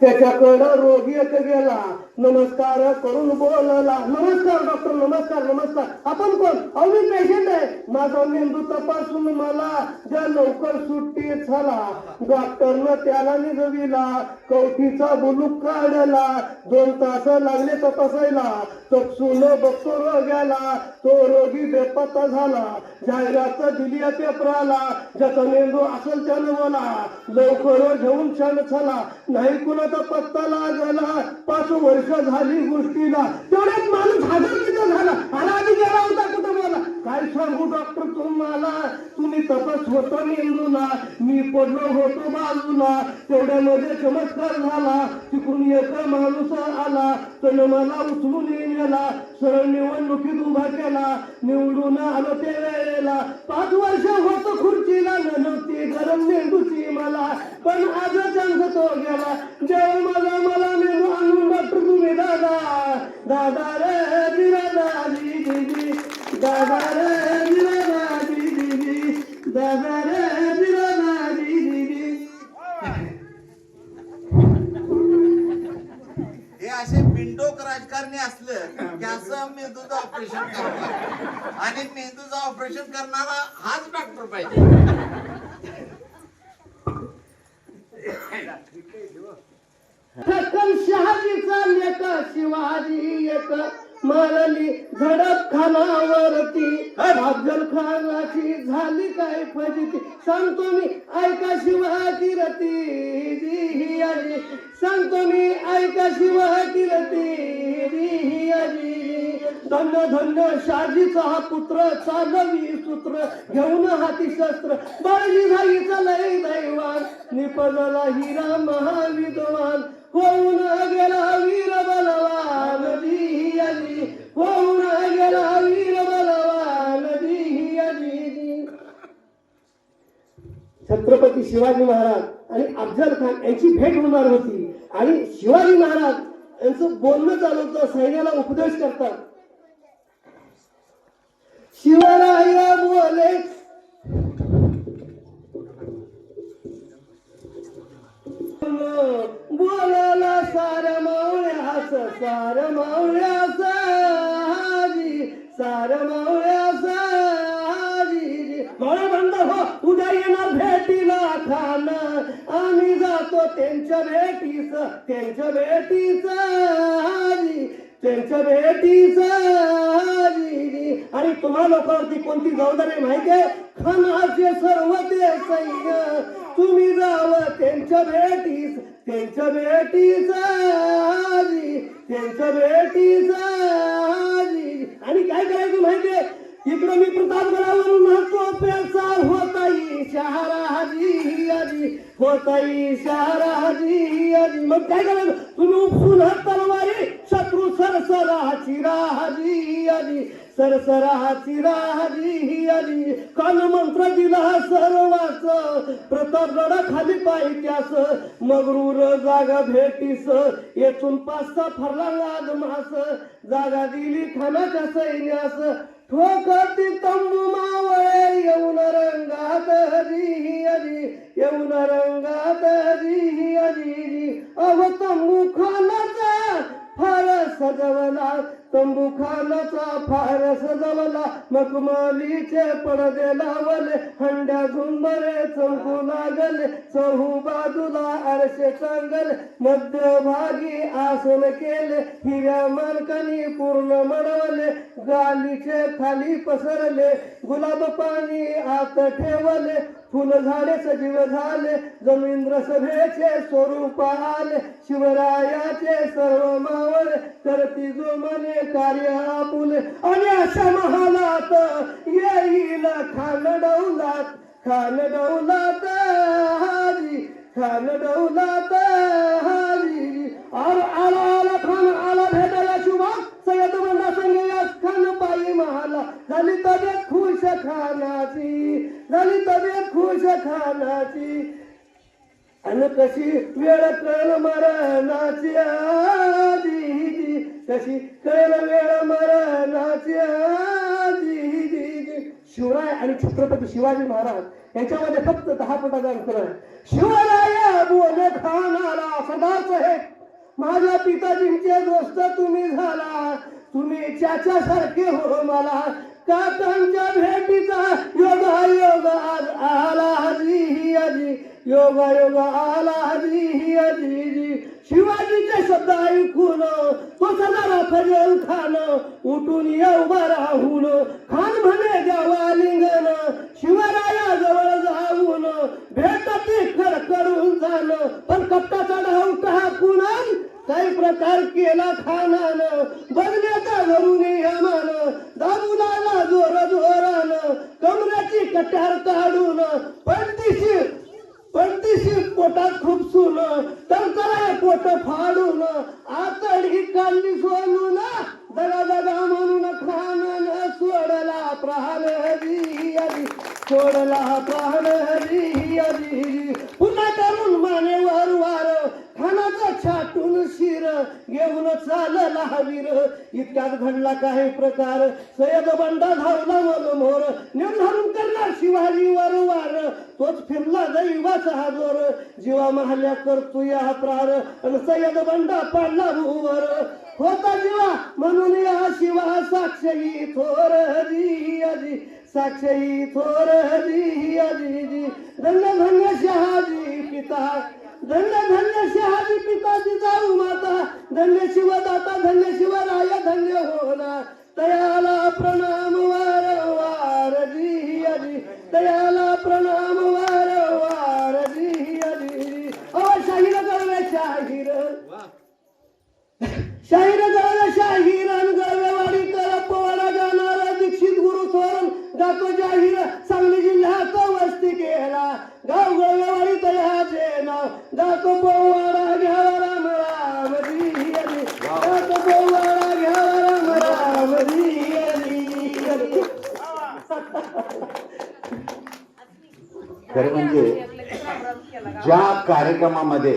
त्याच्याकडं रोगी येत गेला. नमस्कार करून बोलला नमस्कार डॉक्टर नमस्कार नमस्कार. आपण कोण? अहो पेशंट आहे. माझा मेंदू तपासून मला ज्या लवकर सुट्टी झाला डॉक्टरनं त्याला निजविला कवठीचा बुलूक काढला दोन तास लागले तपासायला. चक्षून बघतो रोग्याला तो रोगी बेपत्ता झाला. जाहिरात दिली पेपराला ज्याचा मेंदू असेल त्यानं मला लवकर घेऊन क्षण झाला. नाही कुणाचा पत्ता लागला. पाच वर्ष झाली गोष्टीला. तेवढ्यात माणूस हजार तिथं झाला. मला आधी गेला होता कुठं मला काय सांगू डॉक्टर तुम्हाला? तुम्ही तपस होतो मेंदूला. मी पडलो होतो बाजूला. तेवढ्यामध्ये चमत्कार झाला. तिकडून एक माणूस आला. त्यानं मला उचलून नेला. सरळ निवडणुकीत उभा केला. निवडून आलो त्या वेळेला. पाच वर्ष होत खुर्चीला. नव्हती गरम मेंदूची मला. पण आज चान्स तो गेला. जेव्हा ऑपरेशन करणार आणि मेंदूचं ऑपरेशन करणारा हाच डॉक्टर पाहिजे. शहाजीचा लेख शिवाजी एक मारली झडप खानावरती. अफजल खानाची झाली काय फजिती? सांगतो मी ऐका शिवाजी रती. जी सांगतो मी ऐका शिवाजी रती. जी धन्य धन्य शाजीचा हा पुत्र चालवी सूत्र घेऊन हाती शस्त्र. बळजी झाईचा लय दैवान निपजला हिरा महाविद्वान होऊन गेला वीर बलवान जी आजी होऊन गेला वीर बलवान जी छत्रपती शिवाजी महाराज आणि अफजल खान यांची भेट होणार होती. आणि शिवाजी महाराज यांचं बोलणं चालवतं सैन्याला उपदेश करतात. शिवराय बोले. बोलाला सार मावळ्यास सार मावळ्यास हाजी सार मावळ्यास हाजी. मावळ्या बंद हो उद्या येणार भेटीला खान. आम्ही जातो त्यांच्या भेटीस त्यांच्या भेटीस हाजी. त्यांच्या भेटीच आणि तुम्हा लोकांवरती कोणती जबाबदारी माहिती आहे? खानाचे सर्व ते सैन्य. तुम्ही जावं त्यांच्या भेटीस त्यांच्या भेटीचा त्यांच्या भेटीचा आणि काय करायचं माहितीये इकडं मी प्रतापगडावरून म्हणतो पैसा होताई शहराजी आजी मग काय करायचं? तुम्ही उपसून तलवारी शत्रू सरसराची राहली आली सरसराची राहली आली काल मंत्र दिला सर्वाच. प्रतापगड खाली पायत्यास मगरूर जागा भेटीस. येथून पाच सहा फरला लाग मास. जागा दिली खानाच्या सैन्यास. ठोकती तंबू मा मखमालीचे पडदे लावले हंड्या झुंबरे चौकू लागले चहू बाजूला आरसे चांगले मध्यभागी आसन केले हिऱ्या मालकानी पूर्ण मडवले गालीचे खाली पसरले गुलाब पाणी आत ठेवले फुल झाडे सजीव झाले जमींद्र सभेचे स्वरूप आले शिवरायाचे सर्व मावळ तर ती जो मने कार्य आपुले. आणि अशा महालात येईल खान डौलात खान डौलात हारी खान डौलात हारी. आला आला खानाची. आणि कशी वेळ कळ मरणाची आधी कशी कळ वेळ मरणाची आधी शिवराय आणि छत्रपती शिवाजी महाराज याच्यामध्ये फक्त दहा फुटाचा अंतर आहे. शिवराय बोल खानाला सदाच हे माझ्या पिताजींचे दोस्त तुम्ही झाला. तुम्ही चाच्यासारखे हो मला. काकांच्या भेटीचा योग योग आला हरी ही अजी योगा योगा आला हरी ही अजी जी शिवाजीचे शब्द ऐकून तो सदारा फजल खान उठून या उभा राहून. खान म्हणे द्यावा लिंगन शिवराया जवळ जाऊन. फर करून झालं पण कप्टाचा डाव टाकून काही प्रकार केला खानानं बदल्याचा घरून यमान दारू लागला जोर जोरानं कमऱ्याची कट्यार काढून पणतीशी पणतीशी पोटात खुपसून टंकराय पोट फाडून आतडी काढली सोलून दगा दगा म्हणून खानानं सोडला प्रहार हरी हरी सोडला प्रहार हरी हरी. पुन्हा करून मानेवर वार खानाचा छाटून शिर घेऊन चालला हवीर. इतक्यात घडला काही प्रकार. सयद बंडा धावला मग मोर. निर्धारून करणार शिवाजी वर वार तोच फिरला दैवाचा हा जोर. जीवा महाल्या करतो या प्रार आणि सय्यद बंडा पाडला भूवर. होता जीवा म्हणून या शिवा साक्षी थोर हरी हरी साक्षी थोर हरी हरी. जी धन्य धन्य शहाजी पिता धन्य धन्य शहाजी पिताजी जाऊ माता धन्य शिवदाता धन्य शिवराय धन्य होना. तयाला प्रणाम. शाहीर गळवे शाहीर अन गळवेवाडी कर पोवाडा गाणारा दीक्षित गुरु थोरन जातो जाहीर सांगली जिल्ह्यात वस्ती केला गाव गळवेवाडी तयाचे नाव जातो पोवाडा घ्यावा राम राम जातो पोवाडा घ्यावा राम राम खरं म्हणजे ज्या कार्यक्रमामध्ये